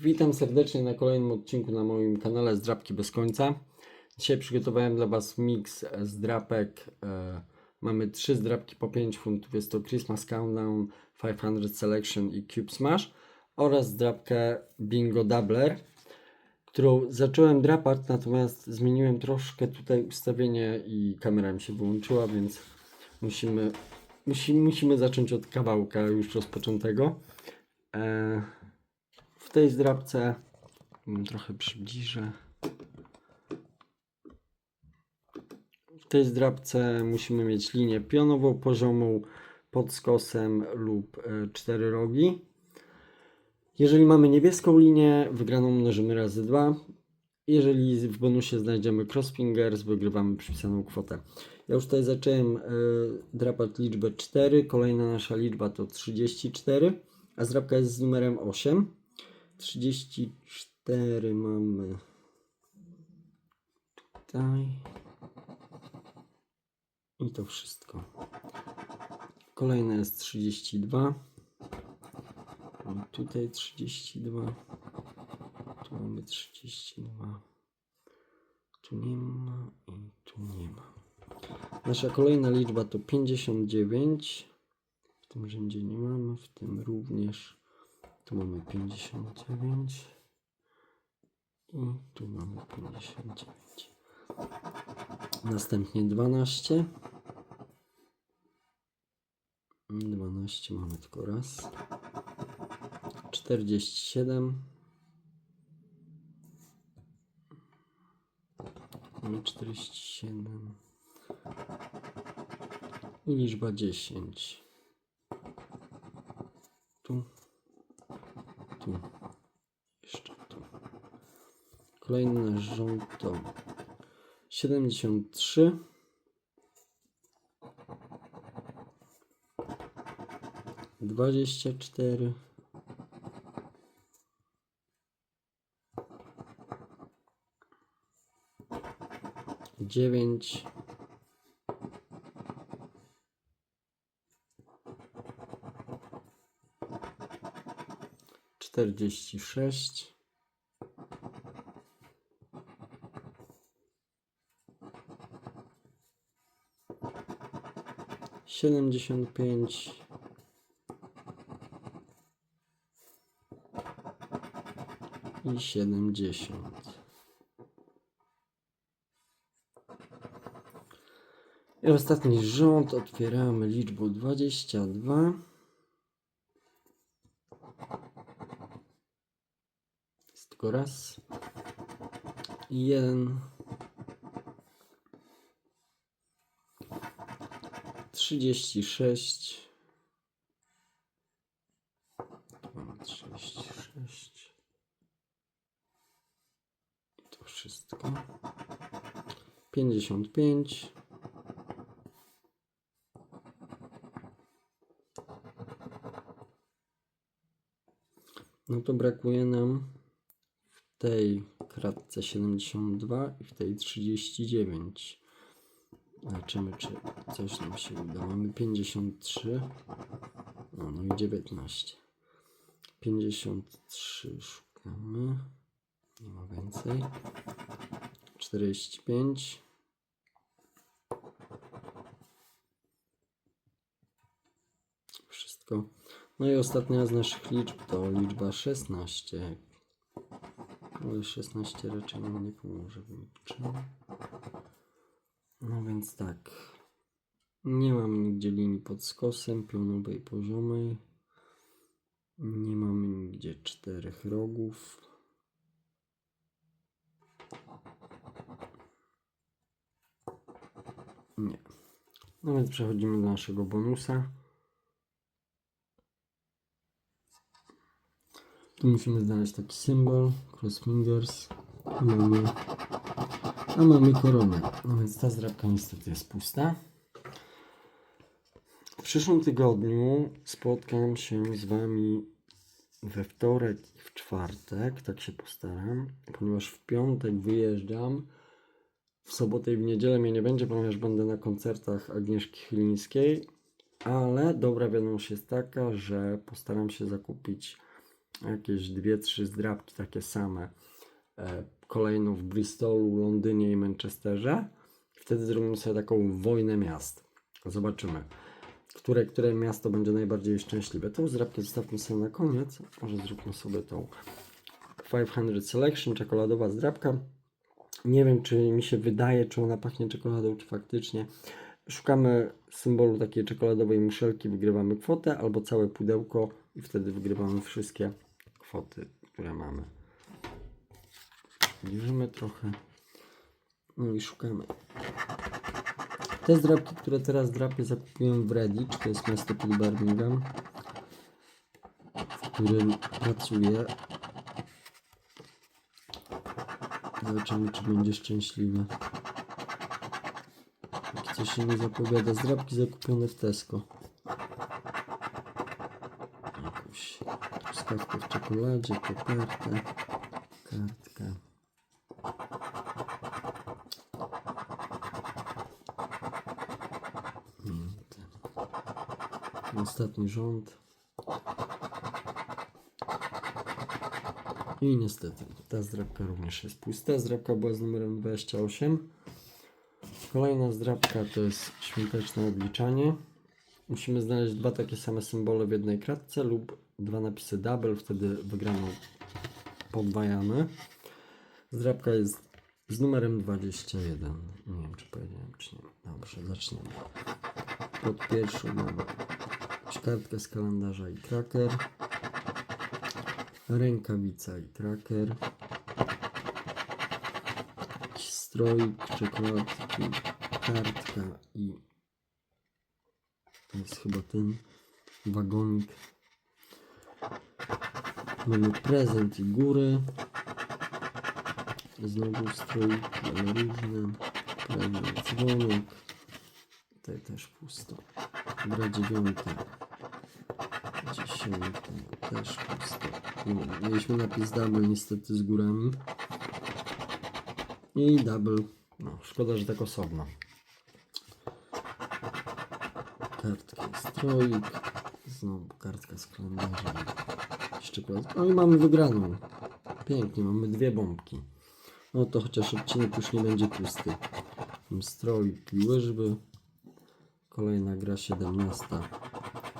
Witam serdecznie na kolejnym odcinku na moim kanale Zdrapki bez końca. Dzisiaj przygotowałem dla Was miks z drapek. E, mamy trzy zdrapki po 5 funtów. Jest to Christmas Countdown, 500 Selection i Cube Smash oraz zdrapkę Bingo Doubler, którą zacząłem drapać, natomiast zmieniłem troszkę tutaj ustawienie i kamera mi się wyłączyła, więc musimy, musi, musimy zacząć od kawałka już rozpoczętego. E, w tej zdrabce trochę przybliżę. W tej zdrabce musimy mieć linię pionową, poziomą pod skosem lub e, cztery rogi. Jeżeli mamy niebieską linię, wygraną mnożymy razy 2. Jeżeli w bonusie znajdziemy cross fingers, wygrywamy przypisaną kwotę. Ja już tutaj zacząłem e, drapać liczbę 4. Kolejna nasza liczba to 34, a zdrabka jest z numerem 8. 34 mamy tutaj. I to wszystko. Kolejne jest 32. I tutaj 32. Tu mamy 32. Tu nie ma i tu nie ma. Nasza kolejna liczba to 59. W tym rzędzie nie mamy, w tym również. Tu mamy 59 i tu mamy 59. Następnie 12. 12 mamy tylko raz. 47. Mamy 47. I liczba 10. Tu tu, jeszcze tu. Kolejny rząd to 73. Dwadzieścia cztery. Dziewięć. Czterdzieści sześć, siedemdziesiąt pięć, i siedemdziesiąt. I ostatni rząd otwieramy liczbą dwadzieścia dwa. Tylko raz. I jeden. Trzydzieści sześć. Trzydzieści sześć. To wszystko. Pięćdziesiąt pięć. No to brakuje nam tej kratce 72 i w tej 39. Zobaczymy, czy coś nam się uda. Mamy 53. No, no i 19. 53 szukamy. Nie ma więcej. 45. Wszystko. No i ostatnia z naszych liczb to liczba 16. Ale 16 raczej nam nie pomoże w niczym. No więc tak. Nie mam nigdzie linii pod skosem, pionowej, poziomej. Nie mamy nigdzie czterech rogów. Nie. No więc przechodzimy do naszego bonusa. Tu musimy znaleźć taki symbol, cross fingers, a mamy, a mamy koronę. No więc ta zdrabka niestety jest pusta. W przyszłym tygodniu spotkam się z Wami we wtorek i w czwartek, tak się postaram, ponieważ w piątek wyjeżdżam. W sobotę i w niedzielę mnie nie będzie, ponieważ będę na koncertach Agnieszki Chylińskiej, ale dobra wiadomość jest taka, że postaram się zakupić jakieś dwie, trzy zdrabki takie same. E, kolejno w Bristolu, Londynie i Manchesterze. Wtedy zrobimy sobie taką wojnę miast. Zobaczymy, które, które miasto będzie najbardziej szczęśliwe. Tą zdrabkę zostawmy sobie na koniec. Może zróbmy sobie tą 500 Selection, czekoladowa zdrabka. Nie wiem, czy mi się wydaje, czy ona pachnie czekoladą, czy faktycznie. Szukamy symbolu takiej czekoladowej muszelki, wygrywamy kwotę, albo całe pudełko i wtedy wygrywamy wszystkie kwoty, które mamy. Bierzemy trochę. No i szukamy. Te zdrabki, które teraz drapię, zakupiłem w Redditch, to jest miasto pod Birmingham, w którym pracuję. Zobaczymy, czy będzie szczęśliwy. Jak coś się nie zapowiada. Zdrabki zakupione w Tesco. Czekoladzie, kopertę, kartkę. Mm, ten. Ostatni rząd. I niestety, ta zdrabka również jest pusta. Zdrabka była z numerem 28. Kolejna zdrabka to jest świąteczne odliczanie. Musimy znaleźć dwa takie same symbole w jednej kratce lub dwa napisy double, wtedy wygraną podwajamy. Zdrabka jest z numerem 21. Nie wiem, czy powiedziałem, czy nie. Dobrze, zaczniemy. Pod pierwszą mamy kartkę z kalendarza i tracker. Rękawica i tracker. Stroik, czekoladki, kartka i to jest chyba ten wagonik. Mamy prezent i góry. Znowu stroik, ale różne. Prezent, dzwonek. Tutaj też pusto. Gra dziewiąta. Dziesiąta. Też pusto. No, mieliśmy napis double niestety z górami. I double. No, szkoda, że tak osobno. Kartka stroik. Znowu kartka z kalendarza. Czekolad. No i mamy wygraną. Pięknie, mamy dwie bombki. No to chociaż odcinek już nie będzie pusty. Stroik i łyżwy. Kolejna gra 17.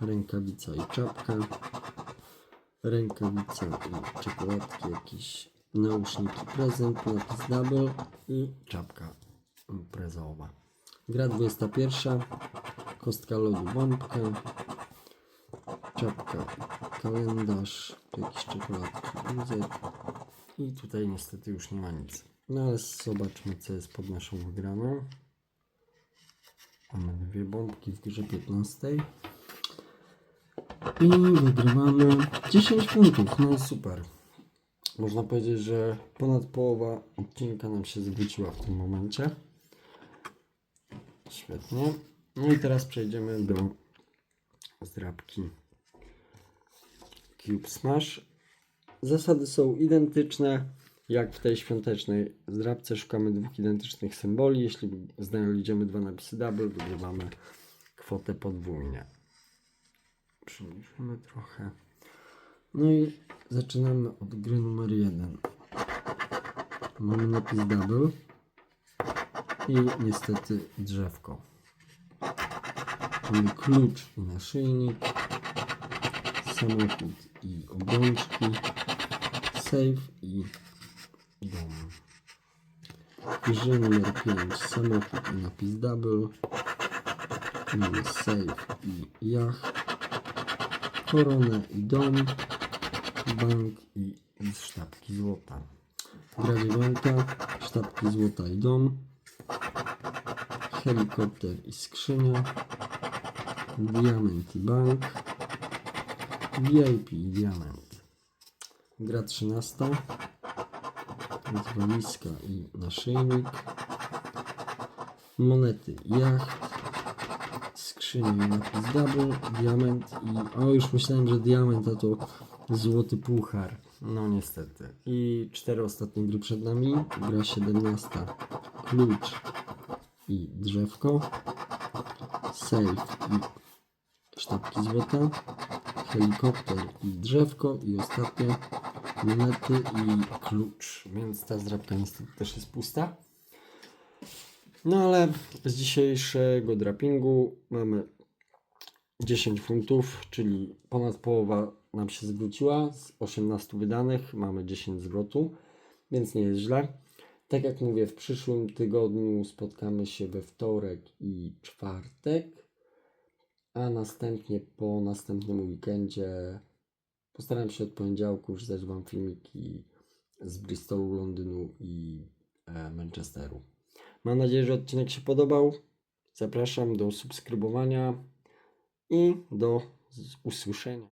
Rękawica i czapka. Rękawica i czekoladki, jakieś nauszniki prezent, napis double i czapka imprezowa. Gra 21. Kostka lodu bombka. Czapka, kalendarz, jakieś czekoladki, wózek. I tutaj niestety już nie ma nic. No ale zobaczmy co jest pod naszą wygraną. Mamy dwie bombki w grze 15. I wygrywamy 10 funtów. No super. Można powiedzieć, że ponad połowa odcinka nam się zwróciła w tym momencie. Świetnie. No i teraz przejdziemy do zdrabki Cube Smash. Zasady są identyczne jak w tej świątecznej zdrabce. Szukamy dwóch identycznych symboli. Jeśli znajdziemy dwa napisy double, wygrywamy kwotę podwójnie. Przybliżymy trochę. No i zaczynamy od gry numer jeden. Mamy napis double i niestety drzewko. Mamy klucz i naszyjnik, samochód i obrączki, safe i dom. Grze numer 5 samochód i napis double. Mamy safe i jacht, koronę i dom, bank i sztabki złota. Gra dziewiąta, sztabki złota i dom, helikopter i skrzynia, diament i bank, VIP diament. Gra 13. Jest walizka i naszyjnik. Monety jacht. Skrzynia i napis double. Diament i... O, już myślałem, że diament a to złoty puchar. No niestety. I cztery ostatnie gry przed nami. Gra 17. Klucz i drzewko. Safe i sztabki złota. Helikopter i drzewko i ostatnie monety i klucz. Więc ta zdrabka niestety też jest pusta. No ale z dzisiejszego drapingu mamy 10 funtów, czyli ponad połowa nam się zwróciła. Z 18 wydanych mamy 10 zwrotu, więc nie jest źle. Tak jak mówię, w przyszłym tygodniu spotkamy się we wtorek i czwartek, a następnie po następnym weekendzie postaram się od poniedziałku już dać Wam filmiki z Bristolu, Londynu i e, Manchesteru. Mam nadzieję, że odcinek się podobał. Zapraszam do subskrybowania i do usłyszenia.